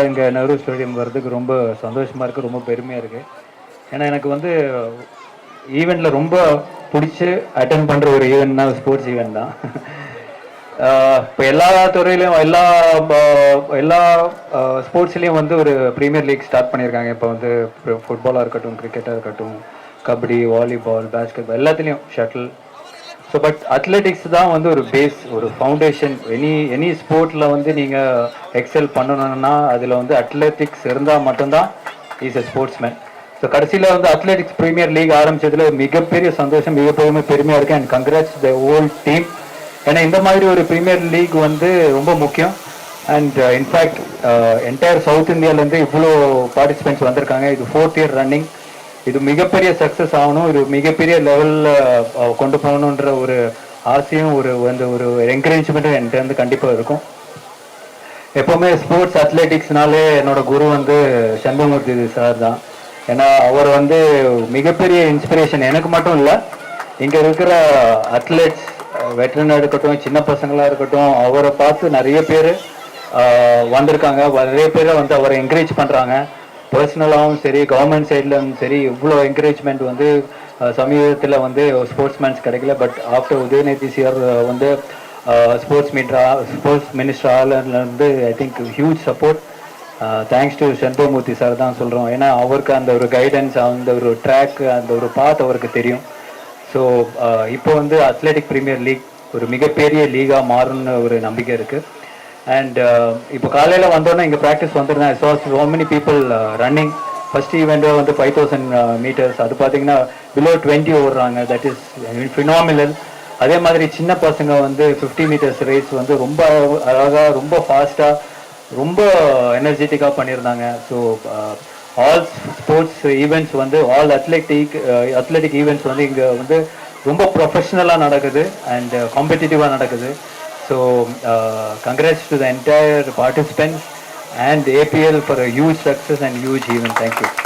இங்கே நெஹ்ரு ஸ்டேடியம் வர்றதுக்கு ரொம்ப சந்தோஷமாக இருக்குது ரொம்ப பெருமையாக இருக்குது ஏன்னா எனக்கு வந்து ஈவெண்ட்டில் ரொம்ப பிடிச்சி அட்டன் பண்ணுற ஒரு ஈவெண்ட்னா ஸ்போர்ட்ஸ் ஈவெண்ட் தான். இப்போ எல்லா துறையிலையும் எல்லா எல்லா ஸ்போர்ட்ஸ்லேயும் வந்து ஒரு ப்ரீமியர் லீக் ஸ்டார்ட் பண்ணியிருக்காங்க. இப்போ வந்து ஃபுட்பாலாக இருக்கட்டும் கிரிக்கெட்டாக இருக்கட்டும் கபடி வாலிபால் பேஸ்கெட் எல்லாத்துலேயும் ஷட்டில் ஸோ பட் அத்லெட்டிக்ஸ் தான் வந்து ஒரு பேஸ் ஒரு ஃபவுண்டேஷன் எனி எனி ஸ்போர்ட்டில் வந்து நீங்கள் எக்ஸல் பண்ணணும்னா அதில் வந்து அத்லெட்டிக்ஸ் இருந்தால் மட்டும்தான் is a sportsman so கடைசியில் வந்து அத்லெட்டிக்ஸ் ப்ரீமியர் லீக் ஆரம்பிச்சதுல மிகப்பெரிய சந்தோஷம் மிகப்பெரிய பெருமையாக இருக்கு. And congrats the whole team ஏன்னா இந்த மாதிரி ஒரு ப்ரீமியர் லீக் வந்து ரொம்ப முக்கியம். அண்ட் இன்ஃபேக்ட் என்டையர் சவுத் இந்தியாவிலேருந்து இவ்வளோ பார்ட்டிசிபென்ட்ஸ் வந்திருக்காங்க. இது ஃபோர்த் இயர் ரன்னிங் இது மிகப்பெரிய சக்ஸஸ் ஆகணும். இது மிகப்பெரிய லெவலில் கொண்டு போகணுன்ற ஒரு ஆசையும் ஒரு அந்த ஒரு என்கரேஜ்மெண்ட்டும் என்கிட்ட வந்து கண்டிப்பாக இருக்கும். எப்போவுமே ஸ்போர்ட்ஸ் அத்லெட்டிக்ஸ்னாலே என்னோட குரு வந்து சண்முகமூர்த்தி சார் தான். ஏன்னா அவர் வந்து மிகப்பெரிய இன்ஸ்பிரேஷன் எனக்கு மட்டும் இல்லை இங்கே இருக்கிற அத்லெட்ஸ் வெட்டரனாக இருக்கட்டும் சின்ன பசங்களாக இருக்கட்டும் அவரை பார்த்து நிறைய பேர் வந்திருக்காங்க. நிறைய பேரை வந்து அவரை என்கரேஜ் பண்ணுறாங்க பர்சனலாகவும் சரி கவர்மெண்ட் சைட்லும் சரி இவ்வளோ என்கரேஜ்மெண்ட் வந்து சமீபத்தில் வந்து ஸ்போர்ட்ஸ்மேன்ஸ் கிடைக்கல. பட் ஆஃப்டர் உதயநிதி சிஆர் வந்து ஸ்போர்ட்ஸ் மீட்ரா sports minister ஆலர்லேருந்து I think huge support thanks to செந்தோமூர்த்தி sir தான் சொல்கிறோம் ஏன்னா அவருக்கு அந்த ஒரு கைடன்ஸ் அந்த ஒரு ட்ராக் அந்த ஒரு பாத் அவருக்கு தெரியும். ஸோ இப்போ வந்து அத்லெட்டிக் ப்ரீமியர் லீக் ஒரு மிகப்பெரிய லீகாக மாறும்னு ஒரு நம்பிக்கை இருக்குது அண்ட் uh, இப்போ காலையில் வந்தோன்னே இங்கே practice வந்துருந்தேன். So oh many people running first ஈவெண்ட்டே வந்து ஃபைவ் தௌசண்ட் மீட்டர்ஸ் அது பார்த்தீங்கன்னா பிலோ டுவெண்ட்டி ஓடுறாங்க. தட் இஸ் ஃபினாமினல் அதே மாதிரி சின்ன பசங்க வந்து ஃபிஃப்டி மீட்டர்ஸ் ரேஸ் வந்து ரொம்ப அழகாக ரொம்ப ஃபாஸ்ட்டாக ரொம்ப எனர்ஜெட்டிக்காக பண்ணியிருந்தாங்க. ஸோ ஆல் ஸ்போர்ட்ஸ் ஈவெண்ட்ஸ் வந்து ஆல் அத்லெட்டிக் அத்லெட்டிக் ஈவெண்ட்ஸ் வந்து இங்கே வந்து ரொம்ப ப்ரொஃபஷ்னலாக நடக்குது. அண்ட் காம்படிட்டிவாக uh, நடக்குது. So uh, congrats to the entire participants and APL for a huge success and huge event. Thank you.